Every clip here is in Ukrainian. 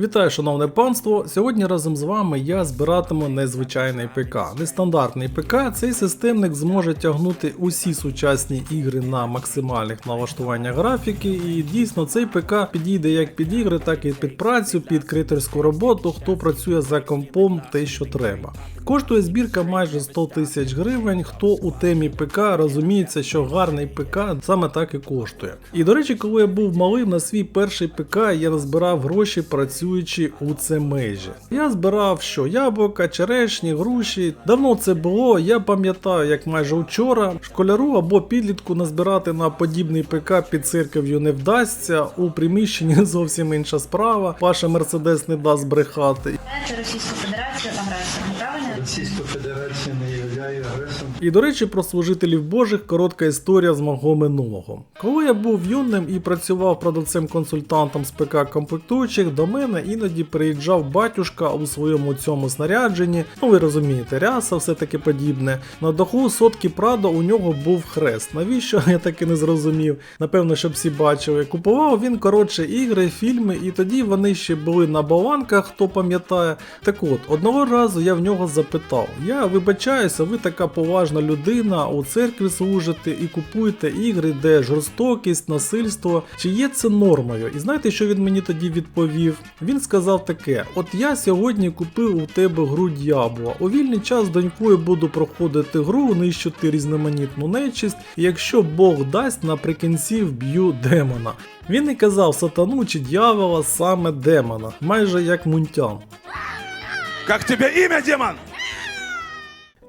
Вітаю, шановне панство! Сьогодні разом з вами я збиратиму незвичайний ПК. Нестандартний ПК цей системник зможе тягнути усі сучасні ігри на максимальних налаштуваннях графіки, і дійсно цей ПК підійде як під ігри, так і під працю, під критерську роботу, хто працює за компом те, що треба. Коштує збірка майже 100 тисяч гривень. Хто у темі ПК розуміється, що гарний ПК саме так і коштує. І до речі, коли я був малим на свій перший ПК, я назбирав гроші працюючи у це межі. Я збирав що яблука, черешні, груші. Давно це було. Я пам'ятаю, як майже вчора школяру або підлітку назбирати на подібний ПК під церков'ю не вдасться. У приміщенні зовсім інша справа. Ваша мерседес не дасть брехати. Це Російська Федерація агресія, правильно? Російська Федерація. І до речі, про служителів Божих коротка історія з мого минулого. Коли я був юним і працював продавцем-консультантом з ПК комплектуючих, до мене іноді приїжджав батюшка у своєму цьому снарядженні. Ну ви розумієте, ряса, все таке подібне. На даху сотки Прадо у нього був хрест. Навіщо я так і не зрозумів? Напевно, щоб всі бачили. Купував він коротше ігри, фільми, і тоді вони ще були на баланках, хто пам'ятає. Так от, одного разу я в нього запитав: я вибачаюся, ви така поважна людина, у церкві служите і купуєте ігри, де жорстокість, насильство. Чи є це нормою? І знаєте, що він мені тоді відповів? Він сказав таке: От я сьогодні купив у тебе гру дьявола. У вільний час з донькою буду проходити гру, нищити різноманітну нечисть, і якщо Бог дасть, наприкінці вб'ю демона. Він і казав сатану чи дьявола саме демона, майже як мунтян. Как тебе имя, демон?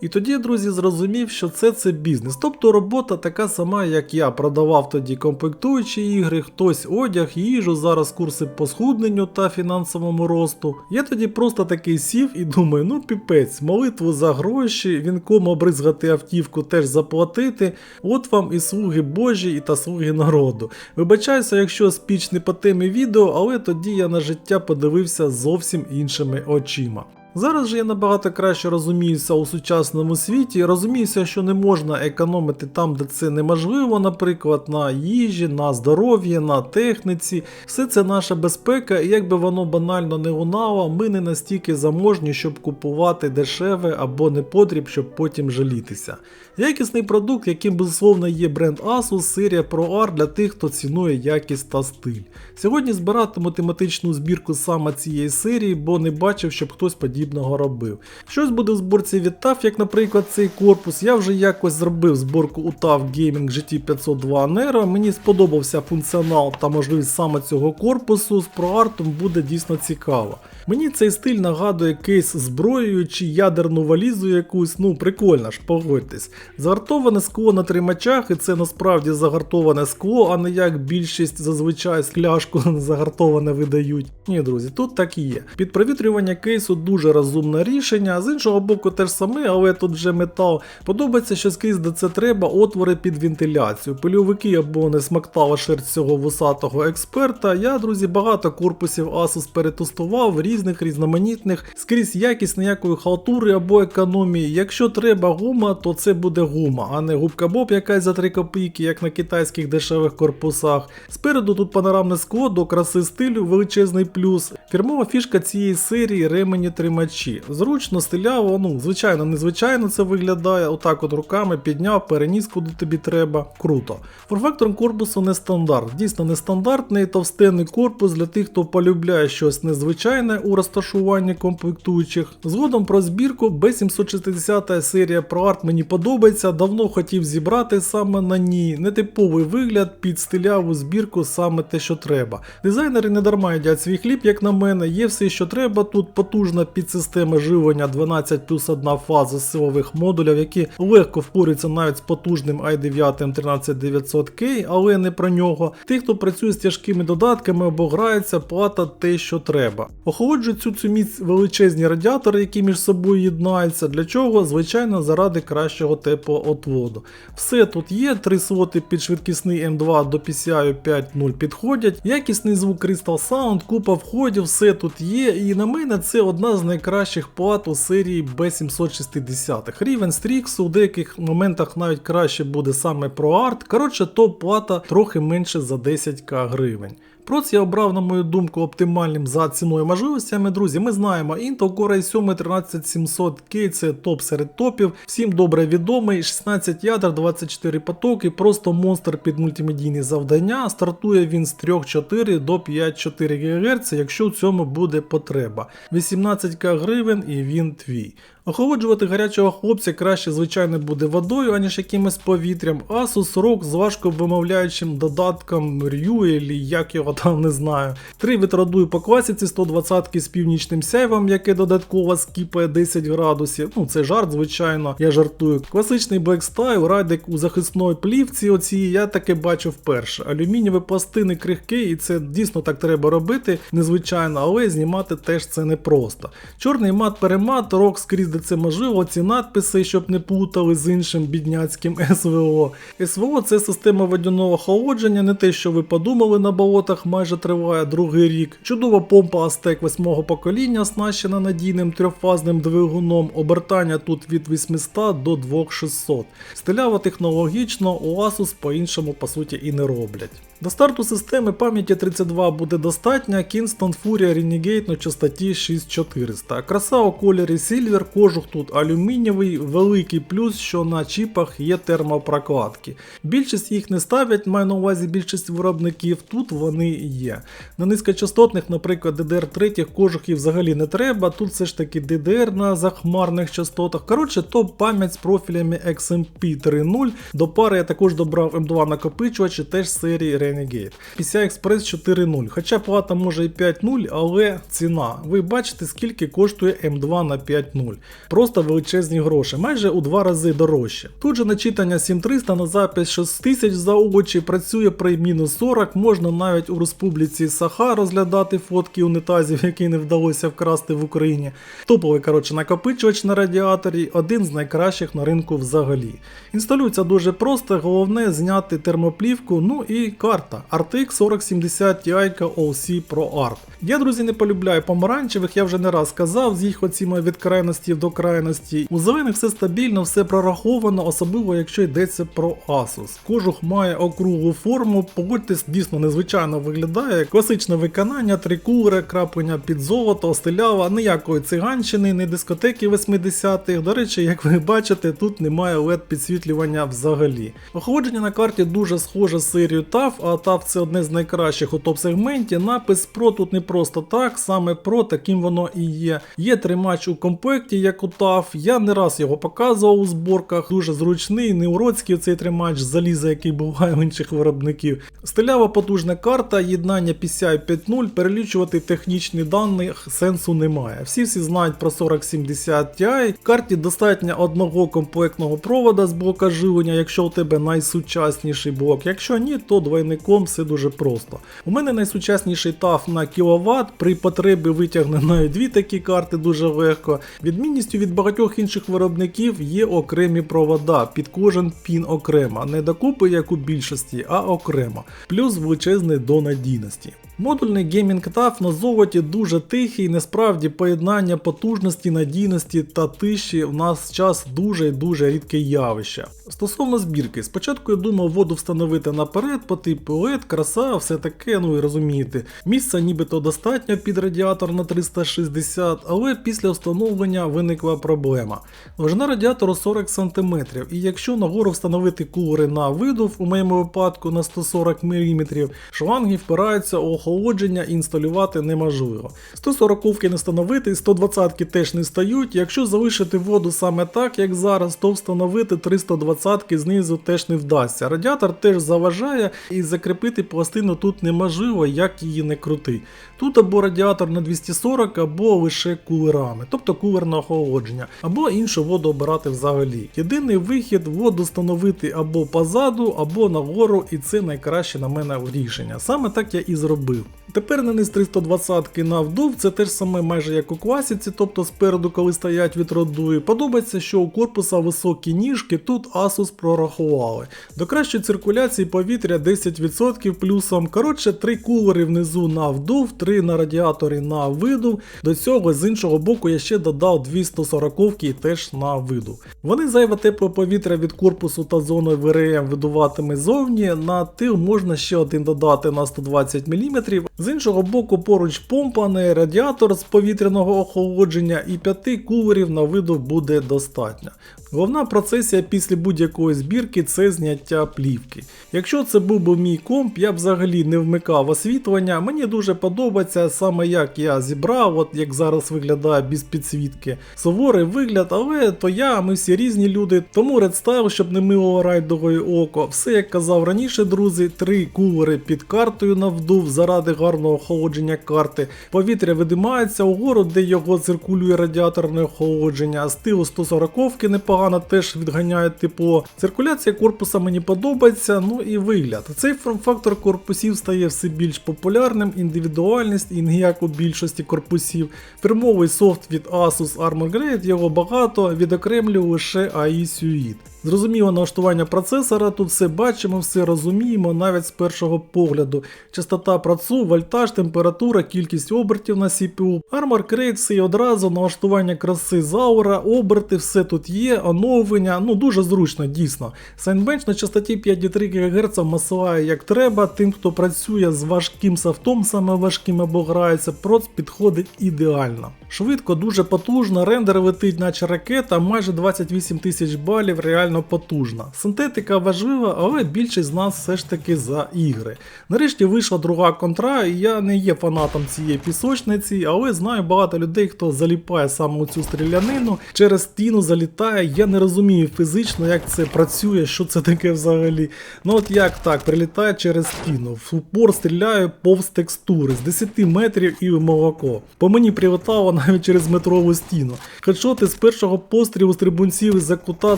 І тоді, друзі, зрозумів, що це це бізнес. Тобто робота така сама, як я. Продавав тоді комплектуючі ігри, хтось одяг, їжу, зараз курси по схудненню та фінансовому росту. Я тоді просто такий сів і думаю, ну піпець, молитву за гроші, вінком обризгати автівку теж заплатити. От вам і слуги Божі, і та слуги народу. Вибачаюся, якщо спіч не по темі відео, але тоді я на життя подивився зовсім іншими очима. Зараз же я набагато краще розуміюся у сучасному світі, розуміюся, що не можна економити там, де це неможливо, наприклад, на їжі, на здоров'ї, на техніці. Все це наша безпека, і як би воно банально не лунало, ми не настільки заможні, щоб купувати дешеве або непотріб, щоб потім жалітися. Якісний продукт, яким безусловно є бренд Asus, серія ProArt для тих, хто цінує якість та стиль. Сьогодні збиратиму тематичну збірку саме цієї серії, бо не бачив, щоб хтось подібного робив. Щось буде в зборці від TAF, як, наприклад, цей корпус. Я вже якось зробив зборку у TAF Gaming GT502 Nero. Мені сподобався функціонал та можливість саме цього корпусу. З ProArt буде дійсно цікаво. Мені цей стиль нагадує кейс зброєю чи ядерну валізу якусь, ну прикольно ж, погодьтесь. Загартоване скло на тримачах, і це насправді загартоване скло, а не як більшість зазвичай скляшку загартоване видають. Ні, друзі, тут так і є. Під провітрювання кейсу дуже розумне рішення, з іншого боку, теж саме, але тут вже метал. Подобається, що скрізь де це треба, отвори під вентиляцію. Пильовики або не смактала шерсть цього вусатого експерта. Я, друзі, багато корпусів Asus перетестував, різних, різноманітних, скрізь якість ніякої халтури або економії. Якщо треба гума, то це буде гума, а не губка Боб якась за 3 копійки, як на китайських дешевих корпусах. Спереду тут панорамне скло до краси стилю, величезний плюс. Фірмова фішка цієї серії ремені тримачі. Зручно, стиляво, ну, звичайно, незвичайно це виглядає. Отак от руками підняв, переніс куди тобі треба. Круто. Форм-фактором корпусу не стандарт. Дійсно нестандартний товстенний корпус для тих, хто полюбляє щось незвичайне у розташуванні комплектуючих. Згодом про збірку B760 серія ProArt мені подобається, давно хотів зібрати саме на ній. Нетиповий вигляд під стиляву збірку саме те, що треба. Дизайнери не дарма їдять свій хліб, як на мене, є все, що треба. Тут потужна підсистема живлення 12 плюс 1 фаза силових модулів, які легко впорюються навіть з потужним i9 13900K, але не про нього. Тих, хто працює з тяжкими додатками або грається, плата те, що треба. Охолоджують цю цю міць величезні радіатори, які між собою єднаються. Для чого? Звичайно, заради кращого теплоотводу. Все тут є, три слоти під швидкісний M2 до PCI 5.0 підходять. Якісний звук Crystal Sound, купа входів, все тут є. І на мене це одна з найкращих плат у серії B760. Рівень Strix у деяких моментах навіть краще буде саме ProArt. Коротше, топ плата трохи менше за 10к гривень. Проц я обрав, на мою думку, оптимальним за ціною можливостями. Друзі, ми знаємо, Intel Core i7 13700K це топ серед топів. Всім добре відомий, 16 ядер, 24 потоки, просто монстр під мультимедійні завдання. Стартує він з 3,4 до 5,4 ГГц, якщо в цьому буде потреба. 18к гривень і він твій. Охолоджувати гарячого хлопця краще, звичайно, буде водою, аніж якимось повітрям. Asus ROG з важко вимовляючим додатком Ryu, як його там не знаю. Три витрадую по класиці 120 з північним сяйвом, яке додатково скіпає 10 градусів. Ну це жарт, звичайно, я жартую. Класичний Style, радик у захисної плівці. Оці я таке бачу вперше. Алюмінієві пластини крихкі, і це дійсно так треба робити, незвичайно, але знімати теж це непросто. Чорний мат-перемат, рок скрізь де це можливо, ці надписи, щоб не плутали з іншим бідняцьким СВО. СВО це система водяного охолодження, не те, що ви подумали на болотах, майже триває другий рік. Чудова помпа Aztec 8 покоління, оснащена надійним трьохфазним двигуном, обертання тут від 800 до 2600. Стиляво технологічно, у Asus по-іншому по суті і не роблять. До старту системи пам'яті 32 буде достатньо, Kingston Furia Renegade на частоті 6400. Краса у кольорі Silver, кожух тут алюмінієвий, великий плюс, що на чіпах є термопрокладки. Більшість їх не ставлять, маю на увазі більшість виробників, тут вони є. На низькочастотних, наприклад, DDR3 кожухів взагалі не треба, тут все ж таки DDR на захмарних частотах. Коротше, топ пам'ять з профілями XMP 3.0. До пари я також добрав M2 накопичувачі теж серії Renegade. PCI Express 4.0, хоча плата може і 5.0, але ціна. Ви бачите, скільки коштує M2 на 5.0. Просто величезні гроші, майже у два рази дорожче. Тут же начитання 7300 на запис 6000 за очі, працює при мінус 40, можна навіть у Республіці Саха розглядати фотки унітазів, які не вдалося вкрасти в Україні. Топовий коротше накопичувач на радіаторі, один з найкращих на ринку взагалі. Інсталюється дуже просто, головне зняти термоплівку, ну і карта RTX 4070 Ti OC Pro ARC. Я, друзі, не полюбляю помаранчевих, я вже не раз казав, з їх оціми від крайності до крайності. У зелених все стабільно, все прораховано, особливо якщо йдеться про Asus. Кожух має округлу форму, погодьтесь, дійсно незвичайно виглядає. Класичне виконання, трикулери, краплення під золото, стилява, ніякої циганщини, не дискотеки 80-х. До речі, як ви бачите, тут немає LED підсвітлювання взагалі. Охолодження на карті дуже схоже з серією TAF, TAF це одне з найкращих у топ-сегменті. Напис Pro тут не просто так, саме Pro таким воно і є. Є тримач у комплекті, як у TAF. Я не раз його показував у зборках. Дуже зручний, не уродський цей тримач заліза, який буває у інших виробників. Стилява потужна карта, єднання PCI 5.0, перелічувати технічні дані сенсу немає. Всі всі знають про 4070 Ti. Карті достатньо одного комплектного провода з блока живлення, якщо у тебе найсучасніший блок. Якщо ні, то двойником все дуже просто. У мене найсучасніший таф на кіловат, при потребі витягне навіть дві такі карти дуже легко. Відмінністю від багатьох інших виробників є окремі провода, під кожен пін окремо, не докупи, як у більшості, а окремо, плюс величезний до надійності. Модульний геймінг TAF на золоті дуже тихий, насправді поєднання потужності, надійності та тиші в нас час дуже і дуже рідке явище. Стосовно збірки, спочатку я думав воду встановити наперед по типу LED, краса, все таке, ну і розумієте. Місця нібито достатньо під радіатор на 360, але після встановлення виникла проблема. Довжина радіатору 40 см, і якщо нагору встановити кулери на видув, у моєму випадку на 140 мм, шланги впираються у охолодження інсталювати неможливо. 140 не встановити, 120-ки теж не стають. Якщо залишити воду саме так, як зараз, то встановити 320-ки знизу теж не вдасться. Радіатор теж заважає і закріпити пластину тут неможливо, як її не крути. Тут або радіатор на 240, або лише кулерами, тобто кулерне охолодження, або іншу воду обирати взагалі. Єдиний вихід воду встановити або позаду, або нагору, і це найкраще на мене рішення. Саме так я і зробив. Тепер наниз 320 на вдув, це те ж саме майже як у класіці, тобто спереду, коли стоять вітродуї. Подобається, що у корпуса високі ніжки, тут Asus прорахували. До кращої циркуляції повітря 10% плюсом. Коротше, три кулери внизу на вдув, три на радіаторі на видув. До цього з іншого боку я ще додав 240 і теж на видув. Вони зайве тепле повітря від корпусу та зоною ВРМ видуватиме зовні. На тил можна ще один додати на 120 мм, З іншого боку, поруч помпа, не радіатор з повітряного охолодження і п'яти кулерів на виду буде достатньо. Головна процесія після будь-якої збірки це зняття плівки. Якщо це був би мій комп, я б взагалі не вмикав освітлення. Мені дуже подобається саме як я зібрав, от як зараз виглядає без підсвітки. Суворий вигляд, але то я, ми всі різні люди, тому редстайл, щоб не мило райдової око. Все як казав раніше, друзі, три кулери під картою на вдув заради гарного охолодження карти. Повітря видимається угору, де його циркулює радіаторне охолодження. Стилу 140 ки непогано теж відганяє тепло. Циркуляція корпуса мені подобається, ну і вигляд. Цей форм-фактор корпусів стає все більш популярним, індивідуальність і ніяк у більшості корпусів. Фірмовий софт від Asus Armor Grade, його багато, відокремлює лише AI Suite. Зрозуміло налаштування процесора, тут все бачимо, все розуміємо навіть з першого погляду. Частота працю, вольтаж, температура, кількість обертів на CPU. Armor Crate все і одразу, налаштування краси заура, оберти, все тут є, оновлення, ну дуже зручно, дійсно. Signbench на частоті 5,3 ГГц масилає як треба, тим, хто працює з важким софтом, саме важким або грається, проц підходить ідеально. Швидко, дуже потужно, рендер летить, наче ракета, майже 28 тисяч балів, реально потужна. Синтетика важлива, але більшість з нас все ж таки за ігри. Нарешті вийшла друга контра, і я не є фанатом цієї пісочниці, але знаю багато людей, хто заліпає саме у цю стрілянину, через стіну залітає. Я не розумію фізично, як це працює, що це таке взагалі. Ну от як так, прилітає через стіну, в упор стріляю повз текстури з 10 метрів і молоко. По мені прилетало навіть через метрову стіну. Хедшоти з першого пострілу стрибунців із-за кута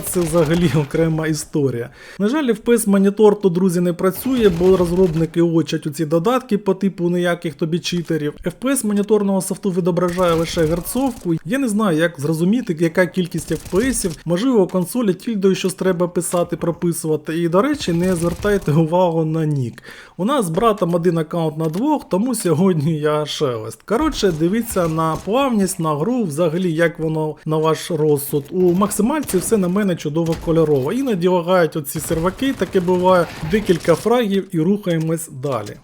це взагалі окрема історія. На жаль, FPS монітор то, друзі, не працює, бо розробники очать у ці додатки по типу ніяких тобі читерів. FPS моніторного софту відображає лише герцовку. Я не знаю, як зрозуміти, яка кількість FPS. Можливо, у консолі тільдою щось треба писати, прописувати. І, до речі, не звертайте увагу на нік. У нас з братом один аккаунт на двох, тому сьогодні я шелест. Коротше, дивіться на плавність, на гру, взагалі, як воно на ваш розсуд. У максимальці все на мене чудово кольорово. Іноді лагають оці серваки, таке буває, декілька фрагів і рухаємось далі.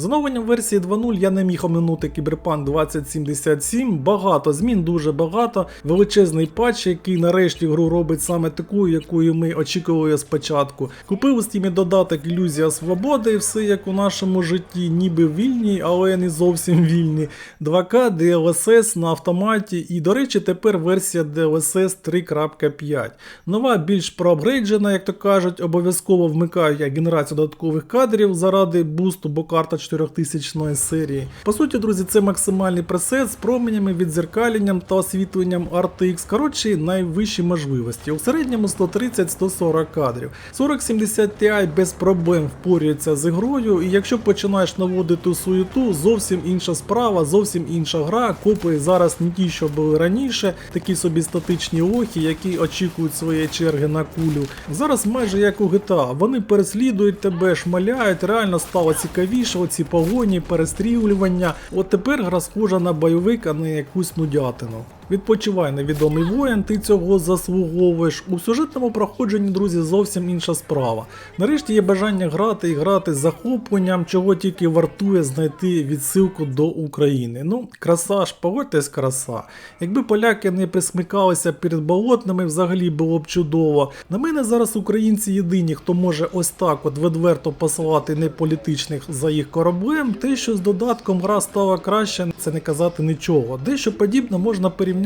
З оновленням версії 2.0 я не міг оминути Cyberpunk 2077. Багато змін, дуже багато. Величезний патч, який нарешті гру робить саме такою, якою ми очікували спочатку. Купив у стімі додаток Ілюзія Свободи, все як у нашому житті, ніби вільні, але не зовсім вільні. 2К, DLSS на автоматі. І, до речі, тепер версія DLSS 3.5. Нова, більш проапгрейджена, як то кажуть, обов'язково вмикаю я генерацію додаткових кадрів заради бусту, бо карта 4000 серії. По суті, друзі, це максимальний пресет з променями, відзеркаленням та освітленням RTX. Коротше, найвищі можливості. У середньому 130-140 кадрів. 4070 Ti без проблем впорюється з ігрою, і якщо починаєш наводити суєту, зовсім інша справа, зовсім інша гра. Копи зараз не ті, що були раніше, такі собі статичні лохи, які очікують своєї черги на кулю. Зараз майже як у GTA, вони переслідують тебе, шмаляють, реально стало цікавіше, оці погоні, перестрілювання. От тепер гра схожа на бойовик, а не якусь нудятину. Відпочивай невідомий воїн, ти цього заслуговуєш. У сюжетному проходженні, друзі, зовсім інша справа. Нарешті є бажання грати і грати з захопленням, чого тільки вартує знайти відсилку до України. Ну, краса ж, погодьтесь, краса. Якби поляки не присмикалися перед болотними, взагалі було б чудово. На мене зараз українці єдині, хто може ось так от відверто посилати неполітичних за їх кораблем. Те, що з додатком гра стала краще, це не казати нічого. Дещо подібне можна порівняти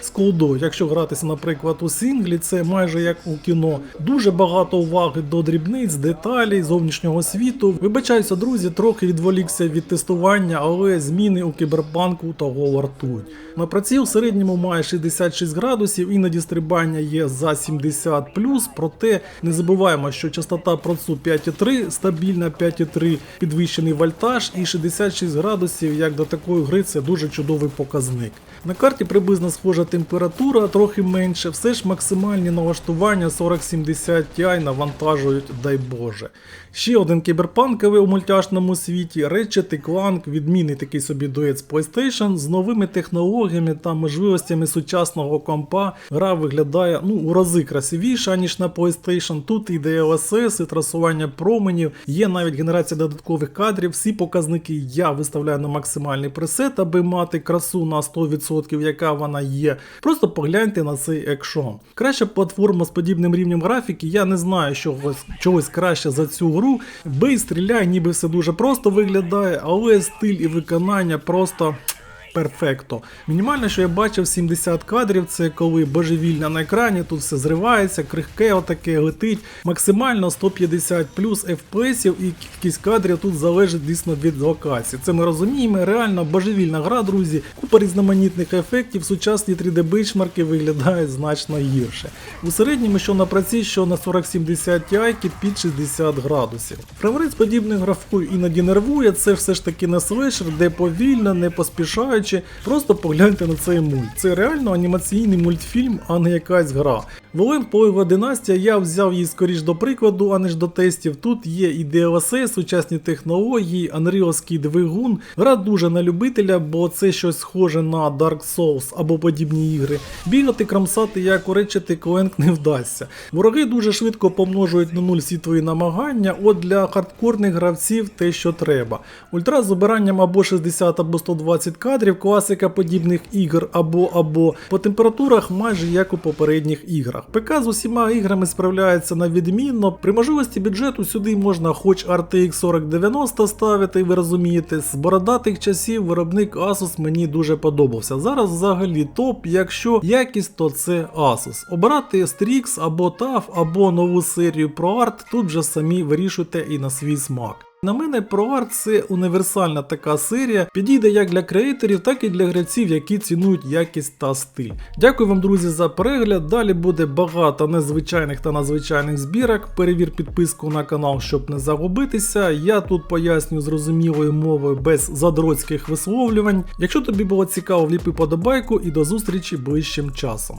з колдою. Якщо гратися, наприклад, у синглі, це майже як у кіно. Дуже багато уваги до дрібниць, деталей, зовнішнього світу. Вибачаюся, друзі, трохи відволікся від тестування, але зміни у кіберпанку того вартують. На праці у середньому має 66 градусів, іноді стрибання є за 70 проте не забуваємо, що частота процу 5,3, стабільна 5,3, підвищений вольтаж і 66 градусів, як до такої гри, це дуже чудовий показник. На карті приблизно приблизно схожа температура, трохи менше, все ж максимальні налаштування 4070 Ti навантажують, дай Боже. Ще один кіберпанковий у мультяшному світі, Ratchet Clank, відмінний такий собі дует з PlayStation, з новими технологіями та можливостями сучасного компа. Гра виглядає ну, у рази красивіша, ніж на PlayStation. Тут і DLSS, і трасування променів, є навіть генерація додаткових кадрів. Всі показники я виставляю на максимальний пресет, аби мати красу на 100%, яка вона є. Просто погляньте на цей екшон. Краща платформа з подібним рівнем графіки, я не знаю чогось, чогось краще за цю гру. Бей, стріляй, ніби все дуже просто виглядає, але стиль і виконання просто. Перфекто. Мінімально, що я бачив 70 кадрів, це коли божевільна на екрані, тут все зривається, крихке отаке летить. Максимально 150 плюс FPS і кількість кадрів тут залежить дійсно від локації. Це ми розуміємо, реально божевільна гра, друзі. Купа різноманітних ефектів, сучасні 3D бейчмарки виглядають значно гірше. У середньому, що на праці, що на 4070 Ti під 60 градусів. Фреймрейт з подібною графікою іноді нервує, це все ж таки не слешер, де повільно, не поспішаючи. Просто погляньте на цей мульт. Це реально анімаційний мультфільм, а не якась гра. Волен Полева династія, я взяв її скоріш до прикладу, а не ж до тестів. Тут є і DLSS, сучасні технології, анріовський двигун. Гра дуже на любителя, бо це щось схоже на Dark Souls або подібні ігри. Бігати, крамсати, як у Ratchet не вдасться. Вороги дуже швидко помножують на нуль всі твої намагання, от для хардкорних гравців те, що треба. Ультра з обиранням або 60 або 120 кадрів, класика подібних ігор або або по температурах майже як у попередніх іграх. ПК з усіма іграми справляється на відмінно. При можливості бюджету сюди можна хоч RTX 4090 ставити, ви розумієте. З бородатих часів виробник Asus мені дуже подобався. Зараз взагалі топ, якщо якість, то це Asus. Обирати Strix або TAF, або нову серію ProArt, тут вже самі вирішуйте і на свій смак. На мене ProArt це універсальна така серія, підійде як для креаторів, так і для гравців, які цінують якість та стиль. Дякую вам, друзі, за перегляд. Далі буде багато незвичайних та надзвичайних збірок. Перевір підписку на канал, щоб не загубитися. Я тут поясню зрозумілою мовою без задроцьких висловлювань. Якщо тобі було цікаво, вліпи подобайку і до зустрічі ближчим часом.